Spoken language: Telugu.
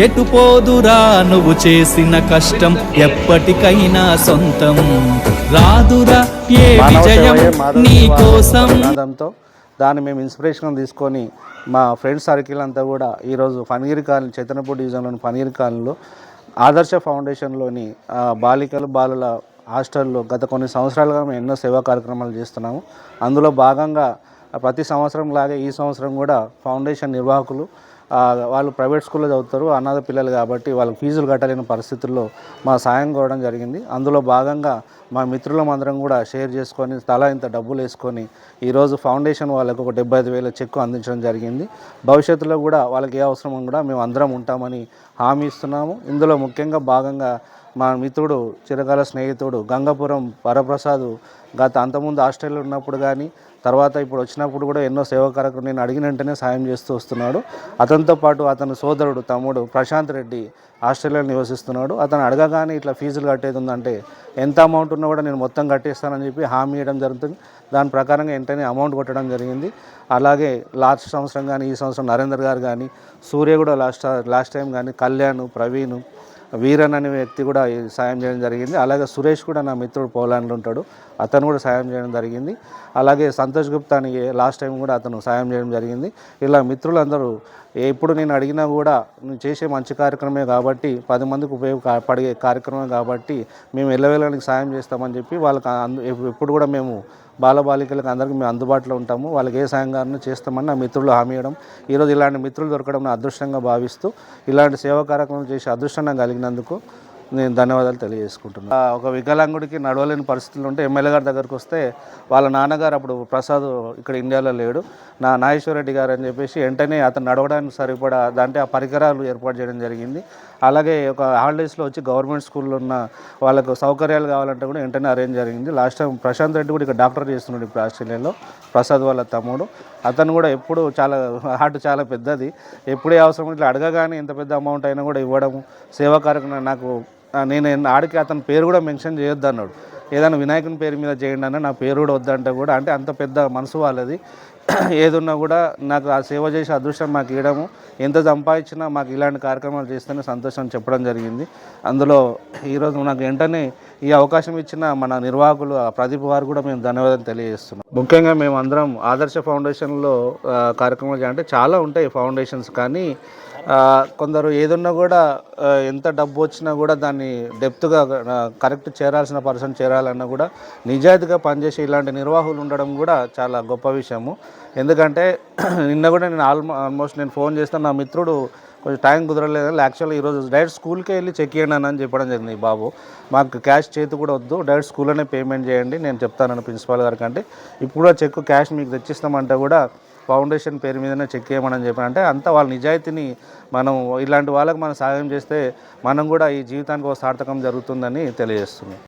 ఎటు పోదురా నువ్వు చేసిన కష్టం? ఎప్పటికైనా సొంతం. రాదురా ఏ విజయం నీ కోసం దాన్ని మేము ఇన్స్పిరేషన్ తీసుకొని మా ఫ్రెండ్స్ సర్కిల్ అంతా కూడా ఈరోజు ఫనగిరి కాలనీ చైతన్యపూర్ డివిజన్లోని ఫనగిరి కాలనీలో ఆదర్శ ఫౌండేషన్లోని బాలికలు బాలుల హాస్టల్లో గత కొన్ని సంవత్సరాలుగా మేము ఎన్నో సేవా కార్యక్రమాలు చేస్తున్నాము. అందులో భాగంగా ప్రతి సంవత్సరం లాగే ఈ సంవత్సరం కూడా ఫౌండేషన్ నిర్వాహకులు వాళ్ళు ప్రైవేట్ స్కూల్లో చదువుతారు అనాథ పిల్లలు కాబట్టి వాళ్ళకి ఫీజులు కట్టలేని పరిస్థితుల్లో మా సాయం కోరడం జరిగింది. అందులో భాగంగా మా మిత్రులం అందరం కూడా షేర్ చేసుకొని తలా ఇంత డబ్బులు వేసుకొని ఈరోజు ఫౌండేషన్ వాళ్ళకు ఒక డెబ్బై ఐదు వేల చెక్కు అందించడం జరిగింది. భవిష్యత్తులో కూడా వాళ్ళకి ఏ అవసరం కూడా మేము అందరం ఉంటామని హామీ ఇస్తున్నాము. ఇందులో ముఖ్యంగా భాగంగా మా మిత్రుడు చిరకాల స్నేహితుడు గంగాపురం వరప్రసాద్ గత అంతకుముందు హాస్టల్లో ఉన్నప్పుడు కానీ తర్వాత ఇప్పుడు వచ్చినప్పుడు కూడా ఎన్నో సేవా కార్యక్రమం నేను అడిగిన వెంటనే సాయం చేస్తూ వస్తున్నాడు. అతనితో పాటు అతని సోదరుడు తమ్ముడు ప్రశాంత్ రెడ్డి ఆస్ట్రేలియాలో నివసిస్తున్నాడు. అతను అడగగానే ఇట్లా ఫీజులు కట్టేది ఉందంటే ఎంత అమౌంట్ ఉన్నా కూడా నేను మొత్తం కట్టేస్తానని చెప్పి హామీ ఇవ్వడం జరుగుతుంది. దాని ప్రకారంగా వెంటనే అమౌంట్ కొట్టడం జరిగింది. అలాగే లాస్ట్ సంవత్సరం కానీ ఈ సంవత్సరం నరేందర్ గారు కానీ సూర్య కూడా లాస్ట్ లాస్ట్ టైం కానీ కళ్యాణ్ ప్రవీణ్ వీరన్ అనే వ్యక్తి కూడా సాయం చేయడం జరిగింది. అలాగే సురేష్ కూడా నా మిత్రుడు పోలాండ్లో ఉంటాడు. అతను కూడా సాయం చేయడం జరిగింది. అలాగే సంతోష్ గుప్తా అని లాస్ట్ టైం కూడా అతను సాయం చేయడం జరిగింది. ఇలా మిత్రులందరూ ఎప్పుడు నేను అడిగినా కూడా నువ్వు చేసే మంచి కార్యక్రమే కాబట్టి పది మందికి ఉపయోగపడే కార్యక్రమం కాబట్టి మేము ఎల్లవేళనికి సాయం చేస్తామని చెప్పి వాళ్ళకి అందు ఎప్పుడు కూడా మేము బాలబాలికలకు అందరికీ మేము అందుబాటులో ఉంటాము. వాళ్ళకి ఏ సాయం కావాలన్నా చేస్తామని నా మిత్రులు హామీ ఇవ్వడం ఈరోజు ఇలాంటి మిత్రులు దొరకడం నా అదృష్టంగా భావిస్తూ ఇలాంటి సేవా కార్యక్రమం చేసే అదృష్టం నాకు కలిగినందుకు నేను ధన్యవాదాలు తెలియజేసుకుంటున్నాను ఒక వికలాంగుడికి నడవలేని పరిస్థితులు ఉంటే ఎమ్మెల్యే గారి దగ్గరకు వస్తే వాళ్ళ నాన్నగారు అప్పుడు ప్రసాద్ ఇక్కడ ఇండియాలో లేడు. నా నాగేశ్వర రెడ్డి గారు అని చెప్పేసి వెంటనే అతను నడవడానికి సరిపడా దాంట్లో ఆ పరికరాలు ఏర్పాటు చేయడం జరిగింది. అలాగే ఒక హాలిడేస్లో వచ్చి గవర్నమెంట్ స్కూల్లో ఉన్న వాళ్ళకు సౌకర్యాలు కావాలంటే కూడా వెంటనే అరేంజ్ జరిగింది. లాస్ట్ టైం ప్రశాంత్ రెడ్డి కూడా ఇక్కడ డాక్టర్ చేస్తున్నాడు ఇప్పుడు ఆస్ట్రేలియాలో ప్రసాద్ వాళ్ళ తమ్ముడు. అతను కూడా ఎప్పుడు చాలా హార్ట్ చాలా పెద్దది. ఎప్పుడే అవసరం ఇట్లా అడగగానే ఎంత పెద్ద అమౌంట్ అయినా కూడా ఇవ్వడం సేవా కార్యక్రమం నాకు నేను ఆడికి అతని పేరు కూడా మెన్షన్ చేయొద్దు అన్నాడు. ఏదైనా వినాయకుని పేరు మీద చేయండి అన్న నా పేరు కూడా వద్దంటే కూడా. అంటే అంత పెద్ద మనసు వాళ్ళది. ఏదున్నా కూడా నాకు ఆ సేవ చేసే అదృష్టం మాకు ఇవ్వడము. ఎంత సంపాదించినా మాకు ఇలాంటి కార్యక్రమాలు చేస్తేనే సంతోషం చెప్పడం జరిగింది. అందులో ఈరోజు నాకు వెంటనే ఈ అవకాశం ఇచ్చిన మన నిర్వాహకులు ఆ ప్రదీప్ వారు కూడా మేము ధన్యవాదాలు తెలియజేస్తున్నాం. ముఖ్యంగా మేము అందరం ఆదర్శ ఫౌండేషన్లో కార్యక్రమాలు చేయాలంటే చాలా ఉంటాయి ఫౌండేషన్స్ కానీ కొందరు ఏదున్నా కూడా ఎంత డబ్బు వచ్చినా కూడా దాన్ని డెప్త్గా కరెక్ట్ చేరాల్సిన పర్సన్ చేరాలన్నా కూడా నిజాయితీగా పనిచేసే ఇలాంటి నిర్వాహకులు ఉండడం కూడా చాలా గొప్ప విషయము. ఎందుకంటే నిన్న కూడా నేను ఆల్మో ఆల్మోస్ట్ నేను ఫోన్ చేస్తాను నా మిత్రుడు కొంచెం టైం కుదరలేదని యాక్చువల్గా ఈరోజు డైరెక్ట్ స్కూల్కే వెళ్ళి చెక్ చేయండి అని చెప్పడం జరిగింది బాబు. మాకు క్యాష్ చేతి కూడా వద్దు. డైరెక్ట్ స్కూల్లోనే పేమెంట్ చేయండి. నేను చెప్తానని ప్రిన్సిపాల్ గారికి అంటే ఇప్పుడు కూడా చెక్ క్యాష్ మీకు తెచ్చిస్తామంటే కూడా ఫౌండేషన్ పేరు మీదనే చెక్ చేయమని చెప్పాను అంటే అంత వాళ్ళ నిజాయితీని మనం ఇలాంటి వాళ్ళకి మనం సహాయం చేస్తే మనం కూడా ఈ జీవితానికి ఒక సార్థకం జరుగుతుందని తెలియజేస్తుంది